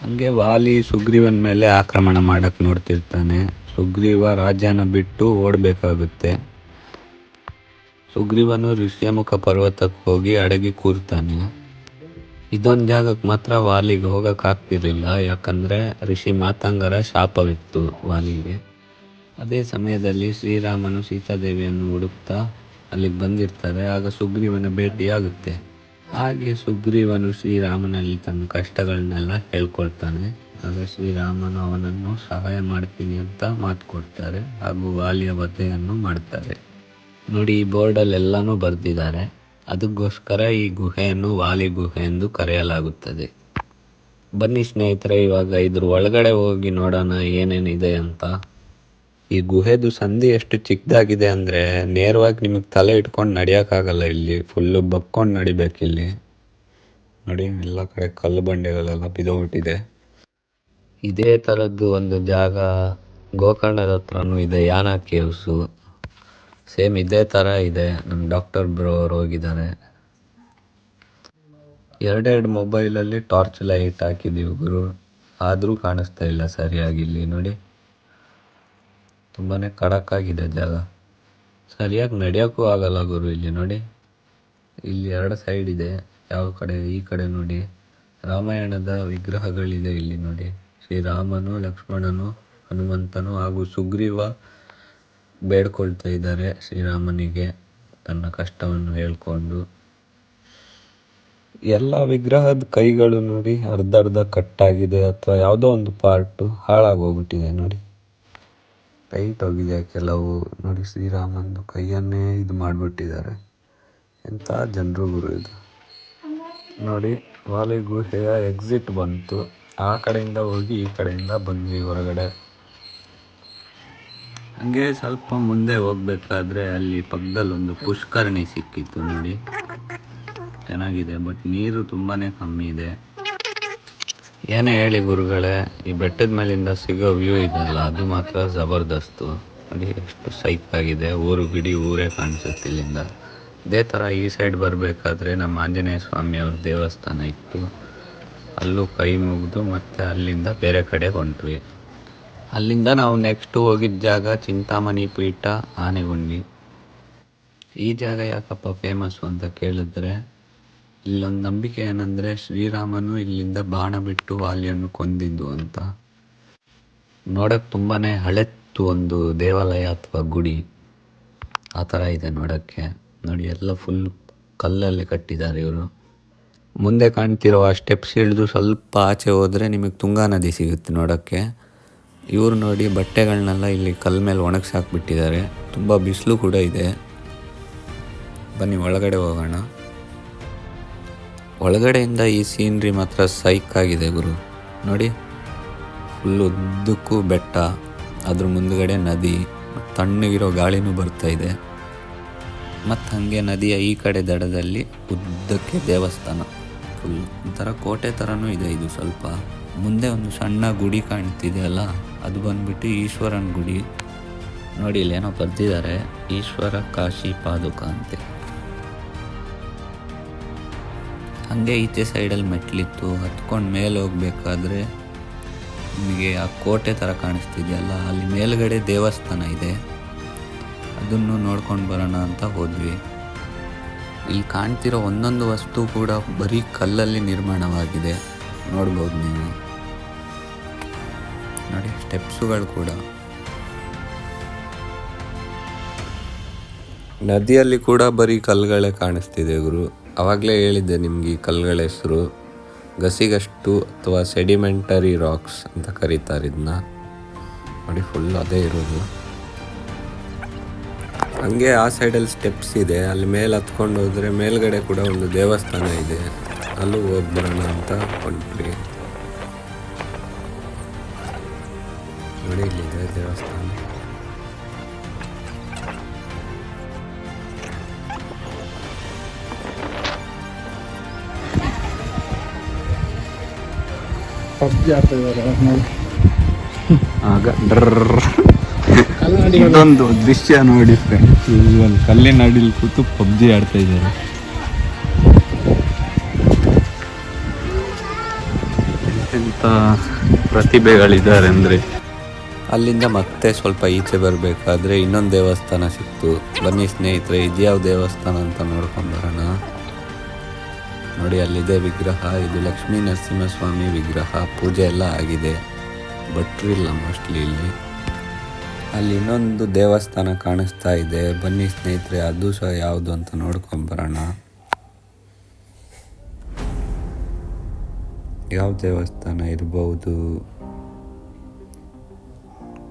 Speaker 1: ಹಂಗೆ ವಾಲಿ ಸುಗ್ರೀವನ್ ಮೇಲೆ ಆಕ್ರಮಣ ಮಾಡಕ್ಕೆ ನೋಡ್ತಿರ್ತಾನೆ. ಸುಗ್ರೀವ ರಾಜ್ಯನ ಬಿಟ್ಟು ಓಡಬೇಕಾಗುತ್ತೆ. ಸುಗ್ರೀವನು ಋಷ್ಯಮುಖ ಪರ್ವತಕ್ಕೆ ಹೋಗಿ ಅಡಗಿ ಕೂರ್ತಾನೆ. ಇದೊಂದು ಜಾಗಕ್ಕೆ ಮಾತ್ರ ವಾಲಿಗೆ ಹೋಗೋಕ್ಕಾಗ್ತಿರಲಿಲ್ಲ ಯಾಕಂದ್ರೆ ಋಷಿ ಮಾತಂಗರ ಶಾಪವಿತ್ತು ವಾಲಿಗೆ. ಅದೇ ಸಮಯದಲ್ಲಿ ಶ್ರೀರಾಮನು ಸೀತಾದೇವಿಯನ್ನು ಹುಡುಕ್ತಾ ಅಲ್ಲಿಗೆ ಬಂದಿರ್ತಾರೆ. ಆಗ ಸುಗ್ರೀವನ ಭೇಟಿಯಾಗುತ್ತೆ. ಹಾಗೆ ಸುಗ್ರೀವನು ಶ್ರೀರಾಮನಲ್ಲಿ ತನ್ನ ಕಷ್ಟಗಳನ್ನೆಲ್ಲ ಹೇಳ್ಕೊಳ್ತಾನೆ. ಆಗ ಶ್ರೀರಾಮನು ಅವನನ್ನು ಸಹಾಯ ಮಾಡ್ತೀನಿ ಅಂತ ಮಾತು ಕೊಡ್ತಾರೆ ಹಾಗೂ ವಾಲಿಯ ವಧೆಯನ್ನು ಮಾಡ್ತಾರೆ. ನೋಡಿ, ಈ ಬೋರ್ಡಲ್ಲಿ ಎಲ್ಲಾನು ಬರೆದಿದ್ದಾರೆ. ಅದಕ್ಕೋಸ್ಕರ ಈ ಗುಹೆಯನ್ನು ವಾಲಿ ಗುಹೆ ಎಂದು ಕರೆಯಲಾಗುತ್ತದೆ. ಬನ್ನಿ ಸ್ನೇಹಿತರೆ, ಇವಾಗ ಇದ್ರ ಒಳಗಡೆ ಹೋಗಿ ನೋಡೋಣ ಏನೇನಿದೆ ಅಂತ. ಈ ಗುಹೆದು ಸಂಧಿ ಎಷ್ಟು ಚಿಕ್ಕದಾಗಿದೆ ಅಂದರೆ ನೇರವಾಗಿ ನಿಮಗೆ ತಲೆ ಇಟ್ಕೊಂಡು ನಡಿಯೋಕ್ಕಾಗಲ್ಲ ಇಲ್ಲಿ. ಫುಲ್ಲು ಬಕ್ಕೊಂಡು ನಡಿಬೇಕು ಇಲ್ಲಿ. ನೋಡಿ, ಎಲ್ಲ ಕಡೆ ಕಲ್ಲು ಬಂಡೆಗಳೆಲ್ಲ ಬಿದ್ದೋಗ್ಬಿಟ್ಟಿದೆ ಇದೇ ಥರದ್ದು ಒಂದು ಜಾಗ ಗೋಕರ್ಣದ ಹತ್ರನೂ ಇದೆ ಯಾನ ಕೇವ್ಸು. ಸೇಮ್ ಇದೇ ಥರ ಇದೆ ನಮ್ಮ ಡಾಕ್ಟರ್ ಬ್ರೋ ಅವ್ರು ಹೋಗಿದ್ದಾರೆ. ಎರಡೆರಡು ಮೊಬೈಲಲ್ಲಿ ಟಾರ್ಚ್ ಲೈಟ್ ಹಾಕಿದ್ದೀವಿ ಗುರು. ಆದರೂ ಕಾಣಿಸ್ತಾ ಇಲ್ಲ ಸರಿಯಾಗಿ ಇಲ್ಲಿ, ನೋಡಿ. ತುಂಬಾ ಖಡಕ್ಕಾಗಿದೆ ಜಾಗ. ಸರಿಯಾಗಿ ನಡೆಯೋಕ್ಕೂ ಆಗಲ್ಲ ಗುರು ಇಲ್ಲಿ ನೋಡಿ. ಇಲ್ಲಿ ಎರಡು ಸೈಡ್ ಇದೆ, ಯಾವ ಕಡೆ, ಈ ಕಡೆ ನೋಡಿ. ರಾಮಾಯಣದ ವಿಗ್ರಹಗಳಿದೆ ಇಲ್ಲಿ ನೋಡಿ. ಶ್ರೀರಾಮನು ಲಕ್ಷ್ಮಣನು, ಹನುಮಂತನು ಹಾಗೂ ಸುಗ್ರೀವ ಬೇಡ್ಕೊಳ್ತಾ ಇದ್ದಾರೆ ಶ್ರೀರಾಮನಿಗೆ ತನ್ನ ಕಷ್ಟವನ್ನು ಹೇಳ್ಕೊಂಡು. ಎಲ್ಲ ವಿಗ್ರಹದ ಕೈಗಳು ನೋಡಿ ಅರ್ಧ ಅರ್ಧ ಕಟ್ಟಾಗಿದೆ ಅಥವಾ ಯಾವುದೋ ಒಂದು ಪಾರ್ಟು ಹಾಳಾಗೋಗ್ಬಿಟ್ಟಿದೆ ನೋಡಿ. ಟೈಟ್ ಹೋಗಿದೆ ಕೆಲವು ನೋಡಿ ಶ್ರೀರಾಮಂದು ಕೈಯನ್ನೇ ಇದು ಮಾಡಿಬಿಟ್ಟಿದ್ದಾರೆ. ಎಂಥ ಜನರು ಗುರು ಇದು. ನೋಡಿ ವಾಲಿ ಗುಹೆಯ ಎಕ್ಸಿಟ್ ಬಂತು. ಆ ಕಡೆಯಿಂದ ಹೋಗಿ ಈ ಕಡೆಯಿಂದ ಬಂದ್ವಿ ಹೊರಗಡೆ. ಹಂಗೆ ಸ್ವಲ್ಪ ಮುಂದೆ ಹೋಗ್ಬೇಕಾದ್ರೆ ಅಲ್ಲಿ ಪಕ್ಕದಲ್ಲಿ ಒಂದು ಪುಷ್ಕರಣಿ ಸಿಕ್ಕಿತ್ತು ನೋಡಿ. ಚೆನ್ನಾಗಿದೆ ಬಟ್ ನೀರು ತುಂಬಾ ಕಮ್ಮಿ ಇದೆ. ಏನೇ ಹೇಳಿ ಗುರುಗಳೇ? ಈ ಬೆಟ್ಟದ ಮೇಲಿಂದ ಸಿಗೋ ವ್ಯೂ ಇದೆಯಲ್ಲ, ಅದು ಮಾತ್ರ ಜಬರ್ದಸ್ತು. ಅದು ಎಷ್ಟು ಸೈಪ್ ಆಗಿದೆ, ಊರು ಬಿಡಿ ಊರೇ ಕಾಣಿಸುತ್ತೆ ಇಲ್ಲಿಂದ. ಇದೇ ಥರ ಈ ಸೈಡ್ ಬರಬೇಕಾದ್ರೆ ನಮ್ಮ ಆಂಜನೇಯ ಸ್ವಾಮಿಯವ್ರ ದೇವಸ್ಥಾನ ಇತ್ತು. ಅಲ್ಲೂ ಕೈ ಮುಗಿದು ಮತ್ತು ಅಲ್ಲಿಂದ ಬೇರೆ ಕಡೆ ಹೊಂಟ್ವಿ. ಅಲ್ಲಿಂದ ನಾವು ನೆಕ್ಸ್ಟು ಹೋಗಿದ್ದ ಜಾಗ ಚಿಂತಾಮಣಿ ಪೀಠ, ಆನೆಗುಂಡಿ. ಈ ಜಾಗ ಯಾಕಪ್ಪ ಫೇಮಸ್ಸು ಅಂತ ಕೇಳಿದ್ರೆ ಇಲ್ಲೊಂದು ನಂಬಿಕೆ ಏನಂದರೆ ಶ್ರೀರಾಮನು ಇಲ್ಲಿಂದ ಬಾಣ ಬಿಟ್ಟು ವಾಲಿಯನ್ನು ಕೊಂದಿದ್ದು ಅಂತ. ನೋಡಕ್ಕೆ ತುಂಬಾ ಹಳೆತ್ತು ಒಂದು ದೇವಾಲಯ ಅಥವಾ ಗುಡಿ ಆ ಥರ ಇದೆ ನೋಡೋಕ್ಕೆ. ನೋಡಿ, ಎಲ್ಲ ಫುಲ್ ಕಲ್ಲಲ್ಲಿ ಕಟ್ಟಿದ್ದಾರೆ ಇವರು. ಮುಂದೆ ಕಾಣ್ತಿರೋ ಆ ಸ್ಟೆಪ್ಸ್ ಇಳಿದು ಸ್ವಲ್ಪ ಆಚೆ ಹೋದರೆ ನಿಮಗೆ ತುಂಗಾ ನದಿ ಸಿಗುತ್ತೆ ನೋಡೋಕ್ಕೆ. ಇವರು ನೋಡಿ ಬಟ್ಟೆಗಳನ್ನೆಲ್ಲ ಇಲ್ಲಿ ಕಲ್ ಮೇಲೆ ಒಣಗಿಸಾಕ್ಬಿಟ್ಟಿದ್ದಾರೆ. ತುಂಬ ಬಿಸಿಲು ಕೂಡ ಇದೆ. ಬನ್ನಿ, ಒಳಗಡೆ ಹೋಗೋಣ. ಒಳಗಡೆಯಿಂದ ಈ ಸೀನ್ರಿ ಮಾತ್ರ ಸೈಕ್ ಆಗಿದೆ ಗುರು. ನೋಡಿ ಫುಲ್ ಉದ್ದಕ್ಕೂ ಬೆಟ್ಟ, ಅದ್ರ ಮುಂದ್ಗಡೆ ನದಿ, ತಣ್ಣಗಿರೋ ಗಾಳಿನೂ ಬರ್ತಾ ಇದೆ. ಮತ್ತು ಹಾಗೆ ನದಿಯ ಈ ಕಡೆ ದಡದಲ್ಲಿ ಉದ್ದಕ್ಕೆ ದೇವಸ್ಥಾನ. ಫುಲ್ ಒಂಥರ ಕೋಟೆ ಥರನೂ ಇದೆ ಇದು ಸ್ವಲ್ಪ. ಮುಂದೆ ಒಂದು ಸಣ್ಣ ಗುಡಿ ಕಾಣ್ತಿದೆ ಅಲ್ಲ, ಅದು ಬಂದ್ಬಿಟ್ಟು ಈಶ್ವರನ ಗುಡಿ. ನೋಡಿ, ಇಲ್ಲೇನೋ ಬರ್ತಿದ್ದಾರೆ ಈಶ್ವರ ಕಾಶಿ ಪಾದುಕ ಅಂತೆ. ಹಾಗೆ ಈಚೆ ಸೈಡಲ್ಲಿ ಮೆಟ್ಲಿತ್ತು. ಹತ್ಕೊಂಡು ಮೇಲೆ ಹೋಗ್ಬೇಕಾದ್ರೆ ನಿಮಗೆ ಆ ಕೋಟೆ ಥರ ಕಾಣಿಸ್ತಿದೆಯಲ್ಲ, ಅಲ್ಲಿ ಮೇಲ್ಗಡೆ ದೇವಸ್ಥಾನ ಇದೆ. ಅದನ್ನು ನೋಡ್ಕೊಂಡು ಬರೋಣ ಅಂತ ಹೋದ್ವಿ. ಇಲ್ಲಿ ಕಾಣ್ತಿರೋ ಒಂದೊಂದು ವಸ್ತು ಕೂಡ ಬರೀ ಕಲ್ಲಲ್ಲಿ ನಿರ್ಮಾಣವಾಗಿದೆ. ನೋಡ್ಬೋದು ನೀವು. ನೋಡಿ, ಸ್ಟೆಪ್ಸುಗಳು ಕೂಡ. ನದಿಯಲ್ಲಿ ಕೂಡ ಬರೀ ಕಲ್ಲುಗಳೇ ಕಾಣಿಸ್ತಿದೆ ಗುರು. ಅವಾಗಲೇ ಹೇಳಿದ್ದೆ ನಿಮಗೆ ಈ ಕಲ್ಲುಗಳ ಹೆಸರು. ಗಸಿಗಷ್ಟು ಅಥವಾ ಸೆಡಿಮೆಂಟರಿ ರಾಕ್ಸ್ ಅಂತ ಕರೀತಾರೆ ಇದನ್ನ ನೋಡಿ ಫುಲ್ ಅದೇ ಇರೋದು. ಹಂಗೆ ಆ ಸೈಡಲ್ಲಿ ಸ್ಟೆಪ್ಸ್ ಇದೆ. ಅಲ್ಲಿ ಮೇಲೆ ಹತ್ಕೊಂಡು ಹೋದರೆ ಮೇಲ್ಗಡೆ ಕೂಡ ಒಂದು ದೇವಸ್ಥಾನ ಇದೆ. ಅಲ್ಲೂ ಹೋಗಿ ಅಂತ ಹೊಂಟ್ರಿ ನೋಡಿ ಇಲ್ಲಿದೆ ದೇವಸ್ಥಾನ.
Speaker 4: ಪಬ್ಜಿ ಆಡ್ತಾ ಇದ್ದಾರೆ ನೋಡಿ
Speaker 5: ಆಗ ಡ್ರರ್
Speaker 4: ಕನ್ನಡಿಗರು.
Speaker 5: ಇದೊಂದು ದೃಶ್ಯ ನೋಡಿ ಫ್ರೆಂಡ್ಸ್ ಒಂದು ಕಲ್ಲಿನ ಅಡಿಲಿ ಕೂತು ಪಬ್ಜಿ ಆಡ್ತಾ ಇದ್ದಾರೆ. ಎಂತ ಪ್ರತಿಭೆಗಳಿದ್ದಾರೆ ಅಂದ್ರೆ.
Speaker 1: ಅಲ್ಲಿಂದ ಮತ್ತೆ ಸ್ವಲ್ಪ ಈಚೆ ಬರಬೇಕಾದ್ರೆ ಇನ್ನೊಂದು ದೇವಸ್ಥಾನ ಸಿಕ್ತು. ಬನ್ನಿ ಸ್ನೇಹಿತರೆ ಇದ್ಯಾವ ದೇವಸ್ಥಾನ ಅಂತ ನೋಡ್ಕೊಂಡು ಬರೋಣ. ನೋಡಿ, ಅಲ್ಲಿದೆ ವಿಗ್ರಹ, ಇದು ಲಕ್ಷ್ಮೀ ನರಸಿಂಹಸ್ವಾಮಿ ವಿಗ್ರಹ. ಪೂಜೆ ಎಲ್ಲ ಆಗಿದೆ. ಭಟ್ರು ಇಲ್ಲ ಮೋಸ್ಟ್ಲಿ ಇಲ್ಲಿ. ಅಲ್ಲಿ ಇನ್ನೊಂದು ದೇವಸ್ಥಾನ ಕಾಣಿಸ್ತಾ ಇದೆ. ಬನ್ನಿ ಸ್ನೇಹಿತರೆ, ಅದು ಸಹ ಯಾವುದು ಅಂತ ನೋಡ್ಕೊಂಡು ಬರೋಣ. ಯಾವ ದೇವಸ್ಥಾನ ಇರಬಹುದು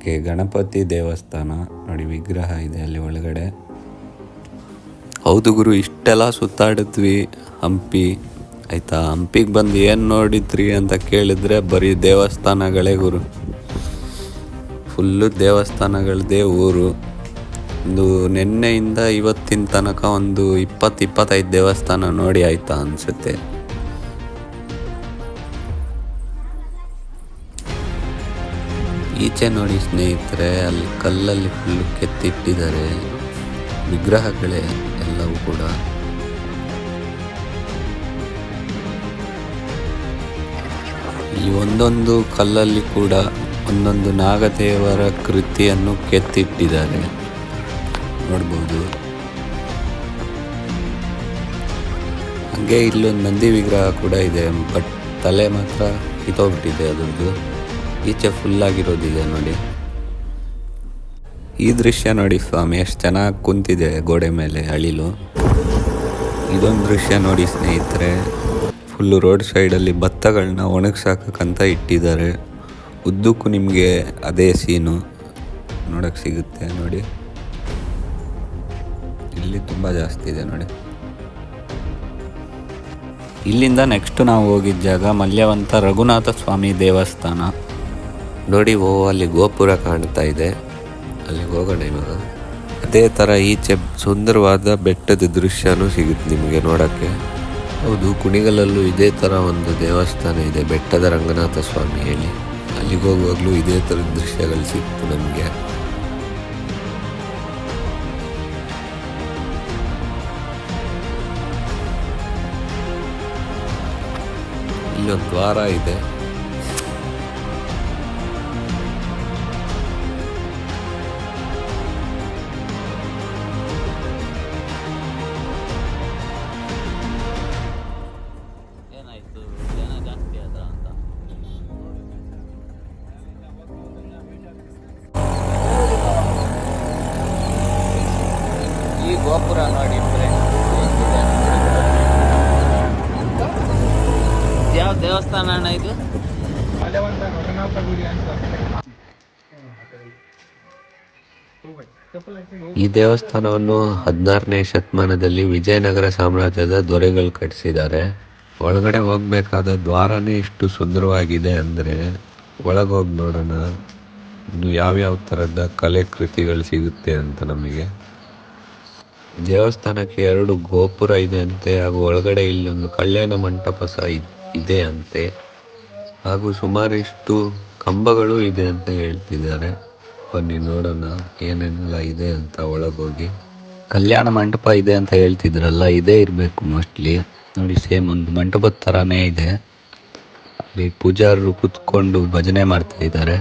Speaker 1: ಕೆ, ಗಣಪತಿ ದೇವಸ್ಥಾನ. ನೋಡಿ, ವಿಗ್ರಹ ಇದೆ ಅಲ್ಲಿ ಒಳಗಡೆ. ಹೌದು ಗುರು, ಇಷ್ಟೆಲ್ಲ ಸುತ್ತಾಡಿದ್ವಿ. ಹಂಪಿ, ಆಯಿತಾ? ಹಂಪಿಗೆ ಬಂದು ಏನು ನೋಡಿದ್ರಿ ಅಂತ ಕೇಳಿದ್ರೆ ಬರೀ ದೇವಸ್ಥಾನಗಳೇ ಗುರು. ಫುಲ್ಲು ದೇವಸ್ಥಾನಗಳದೇ ಊರು. ಒಂದು ನಿನ್ನೆಯಿಂದ ಇವತ್ತಿನ ತನಕ ಒಂದು ಇಪ್ಪತ್ತು ಇಪ್ಪತ್ತೈದು ದೇವಸ್ಥಾನ ನೋಡಿ ಆಯ್ತಾ ಅನಿಸುತ್ತೆ. ಈಚೆ ನೋಡಿ ಸ್ನೇಹಿತರೆ, ಅಲ್ಲಿ ಕಲ್ಲಲ್ಲಿ ಫುಲ್ಲು ಕೆತ್ತಿಟ್ಟಿದ್ದಾರೆ. ವಿಗ್ರಹಗಳೇ ಎಲ್ಲವೂ ಕೂಡ. ಈ ಒಂದೊಂದು ಕಲ್ಲಲ್ಲಿ ಕೂಡ ಒಂದೊಂದು ನಾಗದೇವರ ಕೃತಿಯನ್ನು ಕೆತ್ತಿಟ್ಟಿದ್ದಾರೆ. ನೋಡ್ಬೋದು. ಹಾಗೆ ಇಲ್ಲೊಂದು ನಂದಿ ವಿಗ್ರಹ ಕೂಡ ಇದೆ. ಬಟ್ ತಲೆ ಮಾತ್ರ ಕಿತ್ತೋಗ್ಬಿಟ್ಟಿದೆ ಅದರದ್ದು. ಈಚೆ ಫುಲ್ ಆಗಿರೋದಿದೆ ನೋಡಿ. ಈ ದೃಶ್ಯ ನೋಡಿ ಸ್ವಾಮಿ ಎಷ್ಟು ಚೆನ್ನಾಗಿ ಕುಂತಿದೆ ಗೋಡೆ ಮೇಲೆ ಅಳಿಲು. ಇದೊಂದು ದೃಶ್ಯ ನೋಡಿ ಸ್ನೇಹಿತರೆ ಫುಲ್ಲು ರೋಡ್ ಸೈಡಲ್ಲಿ ಭತ್ತಗಳನ್ನ ಒಣಗ್ಸಾಕಂತ ಇಟ್ಟಿದ್ದಾರೆ. ಉದ್ದಕ್ಕೂ ನಿಮಗೆ ಅದೇ ಸೀನು ನೋಡೋಕ್ಕೆ ಸಿಗುತ್ತೆ ನೋಡಿ. ಇಲ್ಲಿ ತುಂಬ ಜಾಸ್ತಿ ಇದೆ ನೋಡಿ. ಇಲ್ಲಿಂದ ನೆಕ್ಸ್ಟ್ ನಾವು ಹೋಗಿದ್ದ ಜಾಗ ಮಲ್ಯವಂತ ರಘುನಾಥ ಸ್ವಾಮಿ ದೇವಸ್ಥಾನ. ನೋಡಿ ಓ ಅಲ್ಲಿ ಗೋಪುರ ಕಾಣ್ತಾ ಇದೆ. ಅಲ್ಲಿಗೆ ಹೋಗೋಣ ಇವಾಗ. ಅದೇ ಥರ ಈಚೆ ಸುಂದರವಾದ ಬೆಟ್ಟದ ದೃಶ್ಯನೂ ಸಿಗುತ್ತೆ ನಿಮಗೆ ನೋಡೋಕ್ಕೆ. ಹೌದು, ಕುಣಿಗಲಲ್ಲೂ ಇದೇ ಥರ ಒಂದು ದೇವಸ್ಥಾನ ಇದೆ, ಬೆಟ್ಟದ ರಂಗನಾಥ ಸ್ವಾಮಿ ಹೇಳಿ. ಅಲ್ಲಿಗೆ ಹೋಗುವಾಗಲೂ ಇದೇ ಥರದ ದೃಶ್ಯಗಳು ಸಿಕ್ತು ನಮಗೆ. ಇಲ್ಲೊಂದು ದ್ವಾರ ಇದೆ. ಈ ದೇವಸ್ಥಾನವನ್ನು ಹದಿನಾರನೇ ಶತಮಾನದಲ್ಲಿ ವಿಜಯನಗರ ಸಾಮ್ರಾಜ್ಯದ ದೊರೆಗಳು ಕಟ್ಟಿಸಿದ್ದಾರೆ. ಒಳಗಡೆ ಹೋಗ್ಬೇಕಾದ ದ್ವಾರನೇ ಇಷ್ಟು ಸುಂದರವಾಗಿದೆ ಅಂದರೆ ಒಳಗೆ ಹೋಗಿ ನೋಡೋಣ. ಇನ್ನು ಯಾವ್ಯಾವ ಥರದ ಕಲೆ ಕೃತಿಗಳು ಸಿಗುತ್ತೆ ಅಂತ ನಮಗೆ. ದೇವಸ್ಥಾನಕ್ಕೆ ಎರಡು ಗೋಪುರ ಇದೆ ಅಂತೆ ಹಾಗೂ ಒಳಗಡೆ ಇಲ್ಲೊಂದು ಕಲ್ಯಾಣ ಮಂಟಪ ಸಹ ಇದೆ ಅಂತೆ ಹಾಗೂ ಸುಮಾರಿಷ್ಟು ಕಂಬಗಳು ಇದೆ ಅಂತ ಹೇಳ್ತಿದ್ದಾರೆ. ಬನ್ನಿ ನೋಡೋಣ ಏನೇನೆಲ್ಲ ಇದೆ ಅಂತ ಒಳಗೋಗಿ. ಕಲ್ಯಾಣ ಮಂಟಪ ಇದೆ ಅಂತ ಹೇಳ್ತಿದ್ರಲ್ಲ, ಇದೇ ಇರಬೇಕು ಮೋಸ್ಟ್ಲಿ ನೋಡಿ ಸೇಮ್ ಒಂದು ಮಂಟಪದ ಥರನೇ ಇದೆ. ಅಲ್ಲಿ ಪೂಜಾರರು ಕುತ್ಕೊಂಡು ಭಜನೆ ಮಾಡ್ತಾ ಇದ್ದಾರೆ.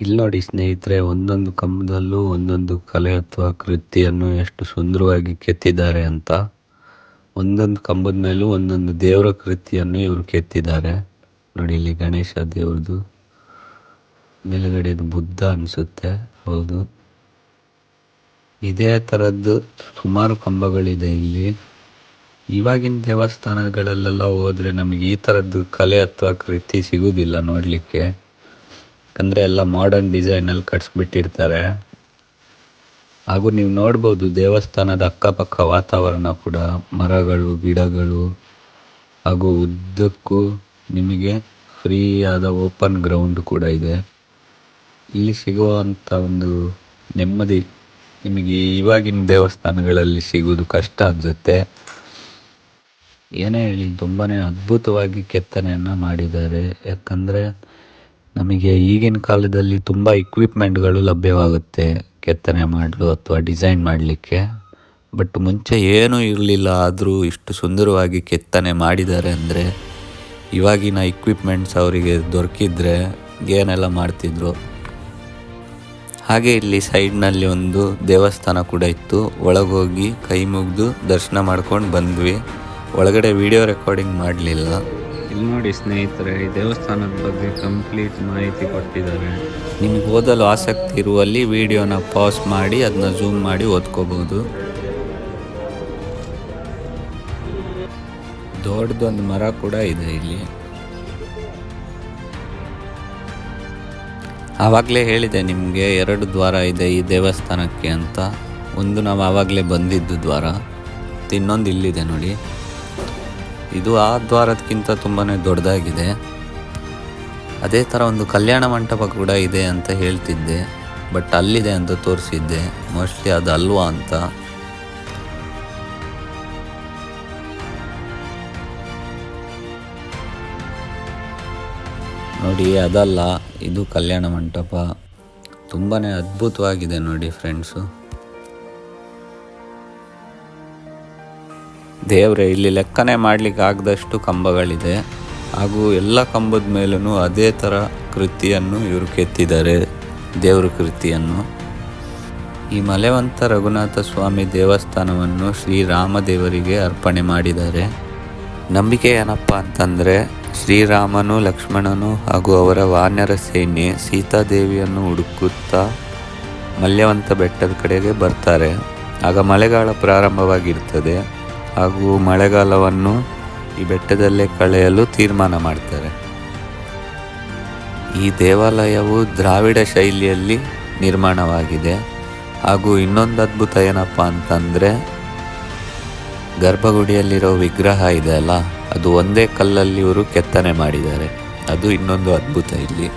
Speaker 1: ಇಲ್ಲಿ ನೋಡಿ ಸ್ನೇಹಿತರೆ, ಒಂದೊಂದು ಕಂಬದಲ್ಲೂ ಒಂದೊಂದು ಕಲೆ ಅಥವಾ ಕೃತಿಯನ್ನು ಎಷ್ಟು ಸುಂದರವಾಗಿ ಕೆತ್ತಿದ್ದಾರೆ ಅಂತ. ಒಂದೊಂದು ಕಂಬದ ಮೇಲೂ ಒಂದೊಂದು ದೇವರ ಕೃತಿಯನ್ನು ಇವರು ಕೆತ್ತಿದ್ದಾರೆ. ನೋಡಿ, ಇಲ್ಲಿ ಗಣೇಶ ದೇವ್ರದ್ದು ಮೇಲುಗಡೆದು ಬುದ್ಧ ಅನಿಸುತ್ತೆ. ಹೌದು. ಇದೇ ಥರದ್ದು ಸುಮಾರು ಕಂಬಗಳಿದೆ ಇಲ್ಲಿ. ಇವಾಗಿನ ದೇವಸ್ಥಾನಗಳಲ್ಲೆಲ್ಲ ಹೋದ್ರೆ ನಮಗೆ ಈ ಥರದ್ದು ಕಲೆ ಅಥವಾ ಕೃತಿ ಸಿಗೋದಿಲ್ಲ ನೋಡಲಿಕ್ಕೆ. ಯಾಕಂದರೆ ಎಲ್ಲ ಮಾಡರ್ನ್ ಡಿಸೈನಲ್ಲಿ ಕಟ್ಸ್ಬಿಟ್ಟಿರ್ತಾರೆ. ಹಾಗೂ ನೀವು ನೋಡ್ಬೋದು ದೇವಸ್ಥಾನದ ಅಕ್ಕಪಕ್ಕ ವಾತಾವರಣ ಕೂಡ ಮರಗಳು, ಗಿಡಗಳು ಹಾಗೂ ಉದ್ದಕ್ಕೂ ನಿಮಗೆ ಫ್ರೀ ಆದ ಓಪನ್ ಗ್ರೌಂಡ್ ಕೂಡ ಇದೆ. ಇಲ್ಲಿ ಸಿಗುವಂಥ ಒಂದು ನೆಮ್ಮದಿ ನಿಮಗೆ ಇವಾಗಿನ ದೇವಸ್ಥಾನಗಳಲ್ಲಿ ಸಿಗುವುದು ಕಷ್ಟ ಅನ್ಸುತ್ತೆ. ಏನೇ ಹೇಳಿ ತುಂಬಾ ಅದ್ಭುತವಾಗಿ ಕೆತ್ತನೆಯನ್ನು ಮಾಡಿದ್ದಾರೆ. ಯಾಕಂದರೆ ನಮಗೆ ಈಗಿನ ಕಾಲದಲ್ಲಿ ತುಂಬ ಇಕ್ವಿಪ್ಮೆಂಟ್ಗಳು ಲಭ್ಯವಾಗುತ್ತೆ ಕೆತ್ತನೆ ಮಾಡಲು ಅಥವಾ ಡಿಸೈನ್ ಮಾಡಲಿಕ್ಕೆ. ಬಟ್ ಮುಂಚೆ ಏನೂ ಇರಲಿಲ್ಲ, ಆದರೂ ಇಷ್ಟು ಸುಂದರವಾಗಿ ಕೆತ್ತನೆ ಮಾಡಿದ್ದಾರೆ ಅಂದರೆ ಇವಾಗಿನ ಇಕ್ವಿಪ್ಮೆಂಟ್ಸ್ ಅವರಿಗೆ ದೊರಕಿದ್ರೆ ಏನೆಲ್ಲ ಮಾಡ್ತಿದ್ರು? ಹಾಗೆ ಇಲ್ಲಿ ಸೈಡ್ನಲ್ಲಿ ಒಂದು ದೇವಸ್ಥಾನ ಕೂಡ ಇತ್ತು. ಒಳಗೋಗಿ ಕೈ ಮುಗಿದು ದರ್ಶನ ಮಾಡ್ಕೊಂಡು ಬಂದ್ವಿ. ಒಳಗಡೆ ವಿಡಿಯೋ ರೆಕಾರ್ಡಿಂಗ್ ಮಾಡಲಿಲ್ಲ. ಇಲ್ಲಿ ನೋಡಿ ಸ್ನೇಹಿತರೆ ಈ ದೇವಸ್ಥಾನದ ಬಗ್ಗೆ ಕಂಪ್ಲೀಟ್ ಮಾಹಿತಿ ಕೊಟ್ಟಿದ್ದಾರೆ. ನಿಮಗೆ ಓದಲು ಆಸಕ್ತಿ ಇರುವಲ್ಲಿ ವಿಡಿಯೋನ ಪಾಸ್ ಮಾಡಿ ಅದನ್ನ ಝೂಮ್ ಮಾಡಿ ಓದ್ಕೋಬಹುದು. ದೊಡ್ಡದೊಂದು ಮರ ಕೂಡ ಇದೆ ಇಲ್ಲಿ. ಆವಾಗಲೇ ಹೇಳಿದೆ ನಿಮಗೆ, ಎರಡು ದ್ವಾರ ಇದೆ ಈ ದೇವಸ್ಥಾನಕ್ಕೆ ಅಂತ. ಒಂದು ನಾವು ಆವಾಗಲೇ ಬಂದಿದ್ದು ದ್ವಾರ, ಇನ್ನೊಂದು ಇಲ್ಲಿದೆ ನೋಡಿ. ಇದು ಆ ದ್ವಾರದಕ್ಕಿಂತ ತುಂಬಾ ದೊಡ್ಡದಾಗಿದೆ. ಅದೇ ಥರ ಒಂದು ಕಲ್ಯಾಣ ಮಂಟಪ ಕೂಡ ಇದೆ ಅಂತ ಹೇಳ್ತಿದ್ದೆ, ಬಟ್ ಅಲ್ಲಿದೆ ಅಂತ ತೋರಿಸಿದ್ದೆ. ಮೋಸ್ಟ್ಲಿ ಅದು ಅಲ್ವಾ ಅಂತ. ನೋಡಿ, ಅದಲ್ಲ, ಇದು ಕಲ್ಯಾಣ ಮಂಟಪ. ತುಂಬಾ ಅದ್ಭುತವಾಗಿದೆ ನೋಡಿ ಫ್ರೆಂಡ್ಸು. ದೇವ್ರೆ, ಇಲ್ಲಿ ಲೆಕ್ಕನೆ ಮಾಡ್ಲಿಕ್ಕೆ ಆಗದಷ್ಟು ಕಂಬಗಳಿದೆ. ಹಾಗೂ ಎಲ್ಲ ಕಂಬದ ಮೇಲೂ ಅದೇ ಥರ ಕೃತಿಯನ್ನು ಇವರು ಕೆತ್ತಿದ್ದಾರೆ, ದೇವ್ರ ಕೃತಿಯನ್ನು. ಈ ಮಲೆವಂತ ರಘುನಾಥ ಸ್ವಾಮಿ ದೇವಸ್ಥಾನವನ್ನು ಶ್ರೀರಾಮದೇವರಿಗೆ ಅರ್ಪಣೆ ಮಾಡಿದ್ದಾರೆ. ನಂಬಿಕೆ ಏನಪ್ಪ ಅಂತಂದರೆ, ಶ್ರೀರಾಮನು, ಲಕ್ಷ್ಮಣನು ಹಾಗೂ ಅವರ ವಾನರ ಸೇನೆ ಸೀತಾದೇವಿಯನ್ನು ಹುಡುಕುತ್ತಾ ಮಲ್ಯವಂತ ಬೆಟ್ಟದ ಕಡೆಗೆ ಬರ್ತಾರೆ. ಆಗ ಮಳೆಗಾಲ ಪ್ರಾರಂಭವಾಗಿರ್ತದೆ. ಹಾಗೂ ಮಳೆಗಾಲವನ್ನು ಈ ಬೆಟ್ಟದಲ್ಲೇ ಕಳೆಯಲು ತೀರ್ಮಾನ ಮಾಡ್ತಾರೆ. ಈ ದೇವಾಲಯವು ದ್ರಾವಿಡ ಶೈಲಿಯಲ್ಲಿ ನಿರ್ಮಾಣವಾಗಿದೆ. ಹಾಗೂ ಇನ್ನೊಂದು ಅದ್ಭುತ ಏನಪ್ಪ ಅಂತಂದರೆ ಗರ್ಭಗುಡಿಯಲ್ಲಿರೋ ವಿಗ್ರಹ ಇದೆ ಅಲ್ಲ? ಅದು ಒಂದೇ ಕಲ್ಲಲ್ಲಿ ಇವರು ಕೆತ್ತನೆ ಮಾಡಿದ್ದಾರೆ. ಅದು ಇನ್ನೊಂದು ಅದ್ಭುತ ಇಲ್ಲಿ.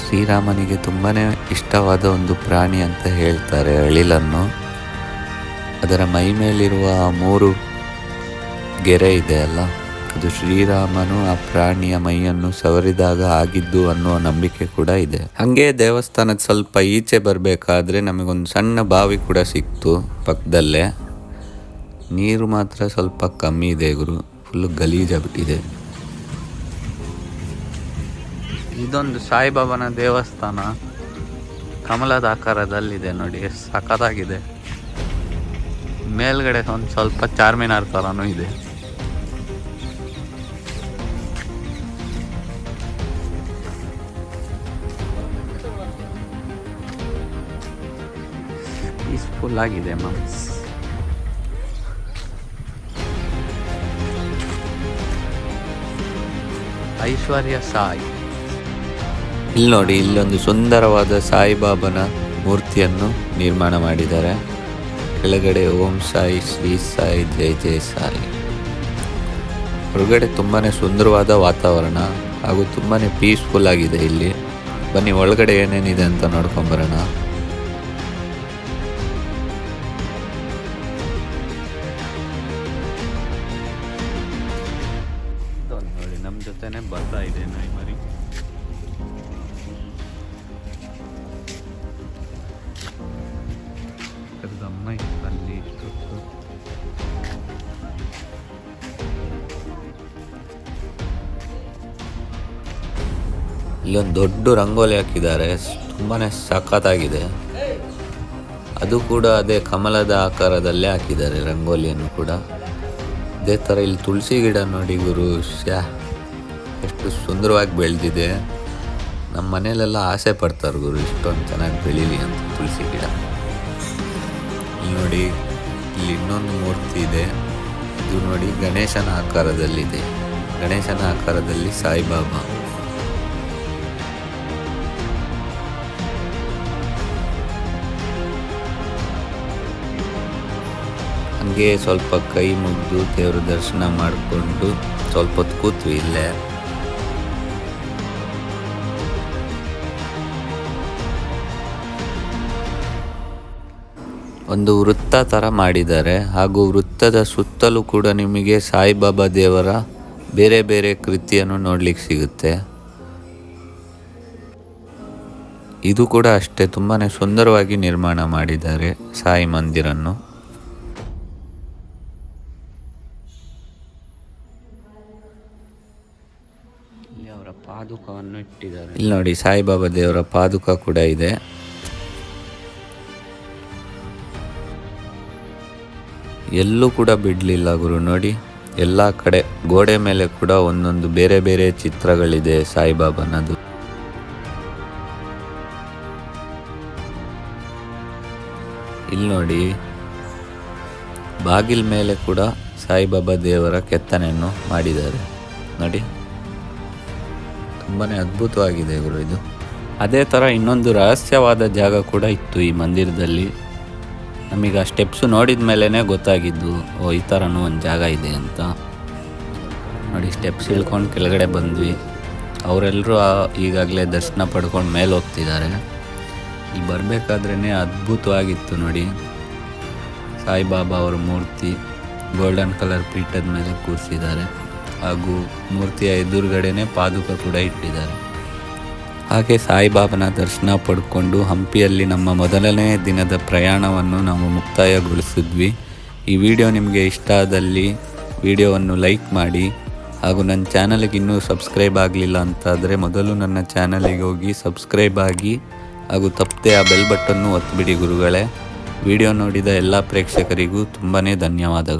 Speaker 1: ಶ್ರೀರಾಮನಿಗೆ ತುಂಬಾ ಇಷ್ಟವಾದ ಒಂದು ಪ್ರಾಣಿ ಅಂತ ಹೇಳ್ತಾರೆ ಅಳಿಲನ್ನು. ಅದರ ಮೈ ಮೇಲಿರುವ ಮೂರು ಗೆರೆ ಇದೆ ಅಲ್ಲ? ಅದು ಶ್ರೀರಾಮನು ಆ ಪ್ರಾಣಿಯ ಮೈಯನ್ನು ಸವರಿದಾಗ ಆಗಿದ್ದು ಅನ್ನುವ ನಂಬಿಕೆ ಕೂಡ ಇದೆ. ಹಾಗೆ ದೇವಸ್ಥಾನದ ಸ್ವಲ್ಪ ಈಚೆ ಬರಬೇಕಾದ್ರೆ ನಮಗೊಂದು ಸಣ್ಣ ಬಾವಿ ಕೂಡ ಸಿಕ್ತು ಪಕ್ಕದಲ್ಲೇ. ನೀರು ಮಾತ್ರ ಸ್ವಲ್ಪ ಕಮ್ಮಿ ಇದೆ ಗುರು. ಫುಲ್ಲು ಗಲೀಜಾಗ್ಬಿಟ್ಟಿದೆ ಇದೊಂದು ಸಾಯಿಬಾಬಾನ ದೇವಸ್ಥಾನ. ಕಮಲದ ಆಕಾರದಲ್ಲಿದೆ ನೋಡಿ ಸಖತ್ತಾಗಿದೆ. ಮೇಲ್ಗಡೆ ಒಂದು ಸ್ವಲ್ಪ ಚಾರ್ಮಿನಾರ್ ಥರನೂ ಇದೆ. ಪೀಸ್ಫುಲ್ ಆಗಿದೆ ಮನ್ಸ್ ಐಶ್ವರ್ಯ ಸಾಯಿ. ಇಲ್ಲಿ ನೋಡಿ ಇಲ್ಲೊಂದು ಸುಂದರವಾದ ಸಾಯಿಬಾಬನ ಮೂರ್ತಿಯನ್ನು ನಿರ್ಮಾಣ ಮಾಡಿದ್ದಾರೆ. ಕೆಳಗಡೆ ಓಂ ಸಾಯಿ, ಶ್ರೀ ಸಾಯಿ ಜಯ ಜಯ ಸಾಯಿ. ಹೊರಗಡೆ ತುಂಬಾ ಸುಂದರವಾದ ವಾತಾವರಣ ಹಾಗೂ ತುಂಬಾ ಪೀಸ್ಫುಲ್ ಆಗಿದೆ ಇಲ್ಲಿ. ಬನ್ನಿ, ಒಳಗಡೆ ಏನೇನಿದೆ ಅಂತ ನೋಡ್ಕೊಂಬರೋಣ. ದೊಡ್ಡ ರಂಗೋಲಿ ಹಾಕಿದ್ದಾರೆ. ತುಂಬಾ ಸಖತ್ತಾಗಿದೆ. ಅದು ಕೂಡ ಅದೇ ಕಮಲದ ಆಕಾರದಲ್ಲೇ ಹಾಕಿದ್ದಾರೆ ರಂಗೋಲಿಯನ್ನು ಕೂಡ. ಅದೇ ಥರ ಇಲ್ಲಿ ತುಳಸಿ ಗಿಡ ನೋಡಿ ಗುರು. ಶ್ಯಾ, ಎಷ್ಟು ಸುಂದರವಾಗಿ ಬೆಳೆದಿದೆ. ನಮ್ಮ ಮನೇಲೆಲ್ಲ ಆಸೆ ಪಡ್ತಾರೆ ಗುರು, ಇಷ್ಟೊಂದು ಚೆನ್ನಾಗಿ ಬೆಳೀಲಿ ಅಂತ ತುಳಸಿ ಗಿಡ. ಇಲ್ಲಿ ನೋಡಿ, ಇಲ್ಲಿ ಇನ್ನೊಂದು ಮೂರ್ತಿ ಇದೆ. ಇದು ನೋಡಿ ಗಣೇಶನ ಆಕಾರದಲ್ಲಿದೆ. ಗಣೇಶನ ಆಕಾರದಲ್ಲಿ ಸಾಯಿಬಾಬಾ. ಹಂಗೆ ಸ್ವಲ್ಪ ಕೈ ಮುಗಿದು ದೇವ್ರ ದರ್ಶನ ಮಾಡಿಕೊಂಡು ಸ್ವಲ್ಪ ಹೊತ್ತು ಕೂತ್ವಿ ಇಲ್ಲೇ. ಒಂದು ವೃತ್ತ ಥರ ಮಾಡಿದ್ದಾರೆ. ಹಾಗೂ ವೃತ್ತದ ಸುತ್ತಲೂ ಕೂಡ ನಿಮಗೆ ಸಾಯಿಬಾಬಾ ದೇವರ ಬೇರೆ ಬೇರೆ ಕೃತಿಯನ್ನು ನೋಡಲಿಕ್ಕೆ ಸಿಗುತ್ತೆ. ಇದು ಕೂಡ ಅಷ್ಟೇ ತುಂಬಾ ಸುಂದರವಾಗಿ ನಿರ್ಮಾಣ ಮಾಡಿದ್ದಾರೆ ಸಾಯಿ ಮಂದಿರನ್ನು. ಪಾದುಕವನ್ನು ಇಟ್ಟಿದ್ದಾರೆ. ಇಲ್ಲಿ ನೋಡಿ, ಸಾಯಿಬಾಬಾ ದೇವರ ಪಾದುಕ ಕೂಡ ಇದೆ. ಎಲ್ಲೂ ಕೂಡ ಬಿಡಲಿಲ್ಲ ಗುರು, ನೋಡಿ. ಎಲ್ಲ ಕಡೆ ಗೋಡೆ ಮೇಲೆ ಕೂಡ ಒಂದೊಂದು ಬೇರೆ ಬೇರೆ ಚಿತ್ರಗಳಿದೆ ಸಾಯಿಬಾಬಾನದು. ಇಲ್ಲಿ ನೋಡಿ, ಬಾಗಿಲ ಮೇಲೆ ಕೂಡ ಸಾಯಿಬಾಬಾ ದೇವರ ಕೆತ್ತನೆಯನ್ನು ಮಾಡಿದ್ದಾರೆ. ನೋಡಿ. ತುಂಬಾನೇ ಅದ್ಭುತವಾಗಿದೆ ಗುರು ಇದು. ಅದೇ ಥರ ಇನ್ನೊಂದು ರಹಸ್ಯವಾದ ಜಾಗ ಕೂಡ ಇತ್ತು ಈ ಮಂದಿರದಲ್ಲಿ. ನಮಗೆ ಆ ಸ್ಟೆಪ್ಸು ನೋಡಿದ ಮೇಲೇ ಗೊತ್ತಾಗಿದ್ದು, ಓ, ಈ ಥರನೂ ಒಂದು ಜಾಗ ಇದೆ ಅಂತ. ನೋಡಿ ಸ್ಟೆಪ್ಸ್ ಇಳ್ಕೊಂಡು ಕೆಳಗಡೆ ಬಂದ್ವಿ. ಅವರೆಲ್ಲರೂ ಈಗಾಗಲೇ ದರ್ಶನ ಪಡ್ಕೊಂಡು ಮೇಲೆ ಹೋಗ್ತಿದ್ದಾರೆ. ಇಲ್ಲಿ ಬರಬೇಕಾದ್ರೇ ಅದ್ಭುತವಾಗಿತ್ತು ನೋಡಿ. ಸಾಯಿಬಾಬಾ ಅವರ ಮೂರ್ತಿ ಗೋಲ್ಡನ್ ಕಲರ್ ಪೀಠದ ಮೇಲೆ ಕೂರಿಸಿದ್ದಾರೆ. ಹಾಗೂ ಮೂರ್ತಿಯ ಎದುರುಗಡೆನೆ ಪಾದುಕ ಕೂಡ ಇಟ್ಟಿದ್ದಾರೆ. ಹಾಗೆ ಸಾಯಿಬಾಬನ ದರ್ಶನ ಪಡ್ಕೊಂಡು ಹಂಪಿಯಲ್ಲಿ ನಮ್ಮ ಮೊದಲನೇ ದಿನದ ಪ್ರಯಾಣವನ್ನು ನಾವು ಮುಕ್ತಾಯಗೊಳಿಸಿದ್ವಿ. ಈ ವಿಡಿಯೋ ನಿಮಗೆ ಇಷ್ಟ ಆದಲ್ಲಿ ವಿಡಿಯೋವನ್ನು ಲೈಕ್ ಮಾಡಿ ಹಾಗೂ ನನ್ನ ಚಾನಲ್ಗೆ ಇನ್ನೂ ಸಬ್ಸ್ಕ್ರೈಬ್ ಆಗಲಿಲ್ಲ ಅಂತಾದರೆ ಮೊದಲು ನನ್ನ ಚಾನಲಿಗೆ ಹೋಗಿ ಸಬ್ಸ್ಕ್ರೈಬ್ ಆಗಿ ಹಾಗೂ ತಪ್ಪದೆ ಆ ಬೆಲ್ ಬಟನ್ನು ಒತ್ತಿಬಿಡಿ ಗುರುಗಳೇ. ವಿಡಿಯೋ ನೋಡಿದ ಎಲ್ಲ ಪ್ರೇಕ್ಷಕರಿಗೂ ತುಂಬಾ ಧನ್ಯವಾದಗಳು.